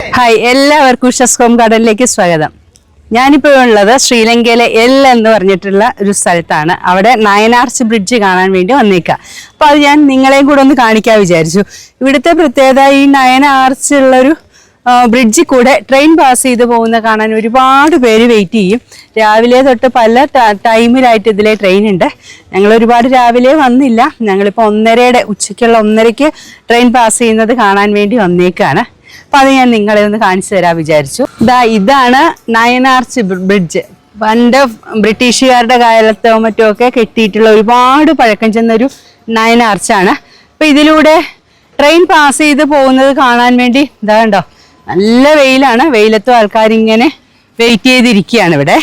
Hi എല്ലാവർക്കും ഉഷസ് home ഗാർഡനിലേക്ക് സ്വാഗതം. ഞാനിപ്പോൾ ഉള്ളത് ശ്രീലങ്കയിലെ എൽ എന്ന് പറഞ്ഞിട്ടുള്ള ഒരു സ്ഥലത്താണ്. അവിടെ നയനാർച്ച് ബ്രിഡ്ജ് കാണാൻ വേണ്ടി വന്നേക്കുക അപ്പോൾ അത് ഞാൻ നിങ്ങളെയും കൂടെ ഒന്ന് കാണിക്കാൻ വിചാരിച്ചു. ഇവിടുത്തെ പ്രത്യേകത ഈ നയൻ ആർച്ച് ഉള്ളൊരു ബ്രിഡ്ജിൽ കൂടെ ട്രെയിൻ പാസ് ചെയ്ത് പോകുന്ന കാണാൻ ഒരുപാട് പേര് വെയിറ്റ് ചെയ്യും. രാവിലെ തൊട്ട് പല ടൈമിലായിട്ട് ഇതിലെ ട്രെയിൻ ഉണ്ട്. ഞങ്ങൾ ഒരുപാട് രാവിലെ വന്നില്ല. ഞങ്ങളിപ്പോൾ ഒന്നരയുടെ ഉച്ചയ്ക്കുള്ള ഒന്നരയ്ക്ക് ട്രെയിൻ പാസ് ചെയ്യുന്നത് കാണാൻ വേണ്ടി വന്നേക്കാണ്. അപ്പൊ അത് ഞാൻ നിങ്ങളെ ഒന്ന് കാണിച്ചു തരാൻ വിചാരിച്ചു. ദാ ഇതാണ് നയനാർച്ച് ബ്രിഡ്ജ്. പണ്ട് ബ്രിട്ടീഷുകാരുടെ കാലത്തോ മറ്റോ ഒക്കെ കെട്ടിയിട്ടുള്ള ഒരുപാട് പഴക്കം ചെന്ന ഒരു നയനാർച്ചാണ്. അപ്പൊ ഇതിലൂടെ ട്രെയിൻ പാസ് ചെയ്ത് പോകുന്നത് കാണാൻ വേണ്ടി ഇതാ കണ്ടോ? നല്ല വെയിലാണ്. വെയിലത്തും ആൾക്കാരിങ്ങനെ വെയിറ്റ് ചെയ്തിരിക്കുകയാണ് ഇവിടെ.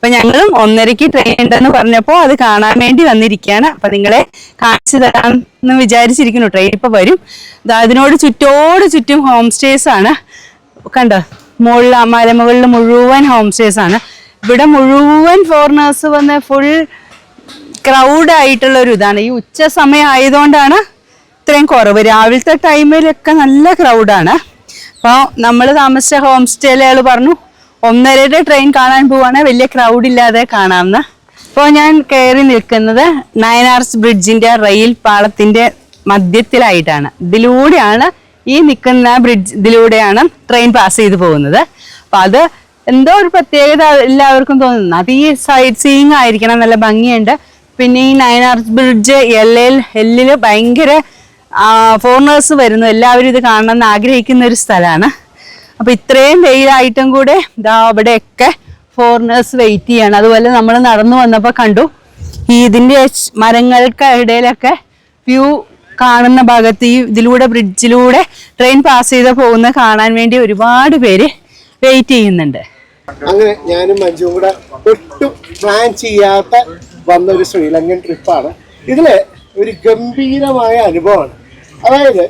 അപ്പൊ ഞങ്ങളും ഒന്നരക്ക് ട്രെയിൻ ഉണ്ടെന്ന് പറഞ്ഞപ്പോൾ അത് കാണാൻ വേണ്ടി വന്നിരിക്കുകയാണ്. അപ്പൊ നിങ്ങളെ കാണിച്ചു തരാം എന്ന് വിചാരിച്ചിരിക്കുന്നു. ട്രെയിൻ ഇപ്പൊ വരും. അതിനോട് ചുറ്റോട് ചുറ്റും ഹോം സ്റ്റേസ് ആണ്. കണ്ടോ? മുകളിൽ മലമുകളിൽ മുഴുവൻ ഹോം സ്റ്റേസ് ആണ്. ഇവിടെ മുഴുവൻ ഫോറിനേഴ്സ് വന്ന് ഫുൾ ക്രൗഡ് ആയിട്ടുള്ള ഒരു ഇതാണ്. ഈ ഉച്ച സമയം ആയതുകൊണ്ടാണ് ഇത്രയും കുറവ്. രാവിലത്തെ ടൈമിലൊക്കെ നല്ല ക്രൗഡാണ് അപ്പോൾ നമ്മൾ താമസിച്ച ഹോം സ്റ്റേയിൽ പറഞ്ഞു ഒന്നരയുടെ ട്രെയിൻ കാണാൻ പോവാണ്. വലിയ ക്രൗഡ് ഇല്ലാതെ കാണാമെന്ന് ഇപ്പോൾ ഞാൻ കയറി നിൽക്കുന്നത് നയനാർസ് ബ്രിഡ്ജിന്റെ റെയിൽ പാളത്തിന്റെ മധ്യത്തിലായിട്ടാണ്. ഇതിലൂടെയാണ് ഈ നിൽക്കുന്ന ബ്രിഡ്ജ് ഇതിലൂടെയാണ് ട്രെയിൻ പാസ് ചെയ്ത് പോകുന്നത്. അപ്പൊ അത് എന്തോ ഒരു പ്രത്യേകത എല്ലാവർക്കും തോന്നുന്നു. അത് ഈ സൈഡ് സീയിങ് ആയിരിക്കണം നല്ല ഭംഗിയുണ്ട്. പിന്നെ ഈ നയനാർസ് ബ്രിഡ്ജ് എല്ലയിൽ എല്ലിൽ ഭയങ്കര ഫോറിനേഴ്സ് വരുന്നു. എല്ലാവരും ഇത് കാണണമെന്ന് ആഗ്രഹിക്കുന്ന ഒരു സ്ഥലമാണ്. അപ്പൊ ഇത്രയും വെയിലായിട്ടും കൂടെ ഇതാ അവിടെയൊക്കെ ഫോറിനേഴ്സ് വെയിറ്റ് ചെയ്യാണ്. അതുപോലെ നമ്മൾ നടന്നു വന്നപ്പോൾ കണ്ടു ഈ ഇതിന്റെ ച് മരങ്ങൾക്ക് ഇടയിലൊക്കെ വ്യൂ കാണുന്ന ഭാഗത്ത് ഈ ഇതിലൂടെ ബ്രിഡ്ജിലൂടെ ട്രെയിൻ പാസ് ചെയ്ത് പോകുന്ന കാണാൻ വേണ്ടി ഒരുപാട് പേര് വെയിറ്റ് ചെയ്യുന്നുണ്ട്. അങ്ങനെ ഞാനും മഞ്ജുവും കൂടെ ഒട്ടും പ്ലാൻ ചെയ്യാത്ത വന്ന ഒരു ശ്രീലങ്കൻ ട്രിപ്പാണ് ഇതിൽ ഒരു ഗംഭീരമായ അനുഭവമാണ്. അതായത്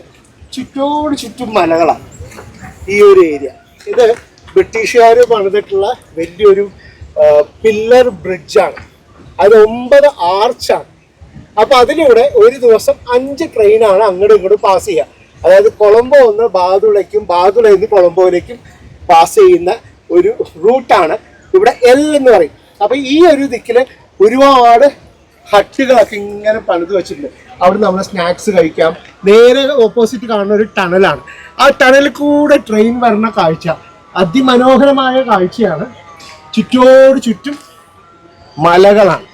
ചുറ്റോട് ചുറ്റും മലകളാണ്. ഈ ഒരു ഏരിയ. ഇത് ബ്രിട്ടീഷുകാർ പണിതിട്ടുള്ള വലിയൊരു പില്ലർ ബ്രിഡ്ജാണ്. അത് ഒമ്പത് ആർച്ചാണ്. അപ്പോൾ അതിലൂടെ ഒരു ദിവസം അഞ്ച് ട്രെയിനാണ് അങ്ങോട്ടും ഇങ്ങോട്ടും പാസ് ചെയ്യുക. അതായത് കൊളംബോ ഒന്ന് ബാദുളയ്ക്കും ബാദുളയിൽ നിന്ന് കൊളംബോയിലേക്കും പാസ് ചെയ്യുന്ന ഒരു റൂട്ടാണ് ഇവിടെ എൽ എന്ന് പറയും. അപ്പോൾ ഈ ഒരു ദിക്കിൽ ഒരുപാട് ഹട്ടുകളൊക്കെ ഇങ്ങനെ പണിത് വെച്ചിട്ടുണ്ട്. അവിടെ നമ്മൾ സ്നാക്സ് കഴിക്കാം നേരെ ഓപ്പോസിറ്റ് കാണുന്ന ഒരു ടണലാണ് ആ ടണലിൽ കൂടെ ട്രെയിൻ വരുന്ന കാഴ്ച അതിമനോഹരമായ കാഴ്ചയാണ്. ചുറ്റോട് ചുറ്റും മലകളാണ്.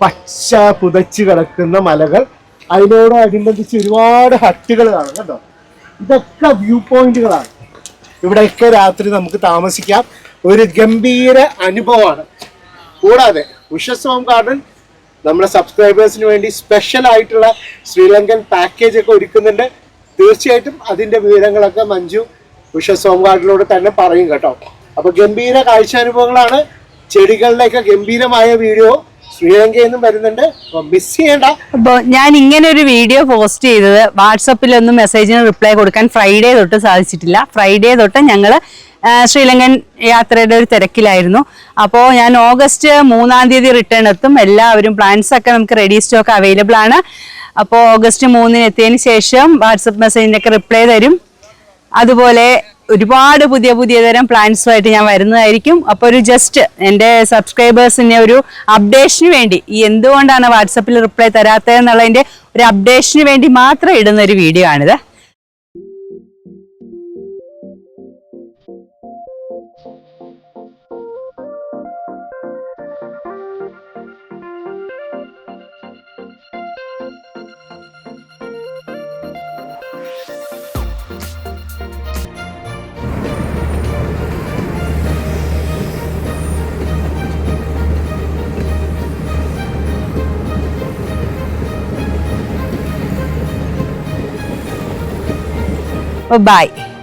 പച്ച പുതച്ച് കിടക്കുന്ന മലകൾ. അതിനോട് അതിനോടനുബന്ധിച്ച് ഒരുപാട് ഹട്ടുകൾ കാണും കേട്ടോ. ഇതൊക്കെ വ്യൂ പോയിന്റുകളാണ് ഇവിടെയൊക്കെ രാത്രി നമുക്ക് താമസിക്കാം. ഒരു ഗംഭീര അനുഭവമാണ്. കൂടാതെ ഉഷസ്വാം ഗാർഡൻ നമ്മുടെ സബ്സ്ക്രൈബേഴ്സിന് വേണ്ടി സ്പെഷ്യൽ ആയിട്ടുള്ള ശ്രീലങ്കൻ പാക്കേജ് ഒക്കെ ഒരുക്കുന്നുണ്ട്. തീർച്ചയായിട്ടും അതിന്റെ വിവരങ്ങളൊക്കെ മഞ്ജു ഉഷ സോംഗാർഡിലൂടെ തന്നെ പറയും കേട്ടോ. അപ്പൊ ഗംഭീര കാഴ്ചാനുഭവങ്ങളാണ്. ചെടികളിലേക്ക് ഗംഭീരമായ വീഡിയോ ശ്രീലങ്കയിൽ നിന്നും വരുന്നുണ്ട്. മിസ് ചെയ്യണ്ട. അപ്പോൾ ഞാൻ ഇങ്ങനെ ഒരു വീഡിയോ പോസ്റ്റ് ചെയ്തത് വാട്സപ്പിലൊന്നും മെസ്സേജിന് റിപ്ലൈ കൊടുക്കാൻ ഫ്രൈഡേ തൊട്ട് സാധിച്ചിട്ടില്ല. ഫ്രൈഡേ തൊട്ട് ഞങ്ങൾ ശ്രീലങ്കൻ യാത്രയുടെ ഒരു തിരക്കിലായിരുന്നു. അപ്പോൾ ഞാൻ ഓഗസ്റ്റ് മൂന്നാം തീയതി റിട്ടേൺ എത്തും. എല്ലാവരും പ്ലാൻസ് ഒക്കെ നമുക്ക് റെഡി സ്റ്റോക്ക് അവൈലബിൾ ആണ്. അപ്പോൾ ഓഗസ്റ്റ് മൂന്നിന് എത്തിയതിന് ശേഷം വാട്സപ്പ് മെസ്സേജിനൊക്കെ റിപ്ലൈ തരും. അതുപോലെ ഒരുപാട് പുതിയ പുതിയ തരം പ്ലാൻസുമായിട്ട് ഞാൻ വരുന്നതായിരിക്കും. അപ്പോൾ ഒരു ജസ്റ്റ് എന്റെ സബ്സ്ക്രൈബേഴ്സിന്റെ ഒരു അപ്ഡേഷന് വേണ്ടി ഈ എന്തുകൊണ്ടാണ് വാട്സപ്പിൽ റിപ്ലൈ തരാത്തതെന്നുള്ളതിന്റെ ഒരു അപ്ഡേഷന് വേണ്ടി മാത്രം ഇടുന്ന ഒരു വീഡിയോ ആണിത്. Bye-bye.